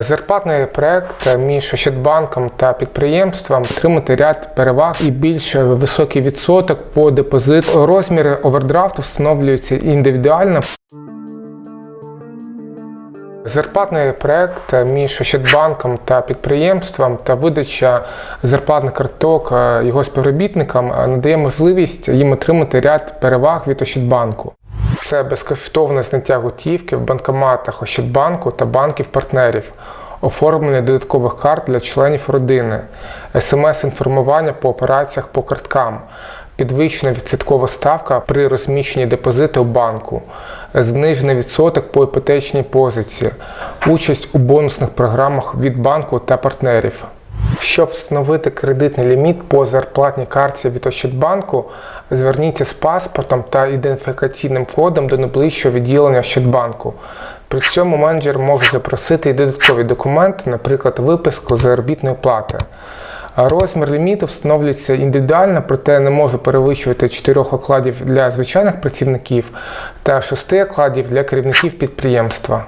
Зарплатний проект між Ощадбанком та підприємством отримати ряд переваг і більш високий відсоток по депозиту. Розміри овердрафту встановлюються індивідуально. Зарплатний проект між Ощадбанком та підприємством та видача зарплатних карток е, його співробітникам е, надає можливість їм отримати ряд переваг від Ощадбанку. Це безкоштовне зняття готівки в банкоматах Ощадбанку та банків-партнерів, оформлення додаткових карт для членів родини, смс-інформування по операціях по карткам, підвищена відсоткова ставка при розміщенні депозиту в банку, знижений відсоток по іпотечній позиції, участь у бонусних програмах від банку та партнерів. Щоб встановити кредитний ліміт по зарплатній картці від Ощадбанку, зверніться з паспортом та ідентифікаційним кодом до найближчого відділення Ощадбанку. При цьому менеджер може запросити і додаткові документи, наприклад, виписку заробітної плати. Розмір ліміту встановлюється індивідуально, проте не може перевищувати 4 окладів для звичайних працівників та 6 окладів для керівників підприємства.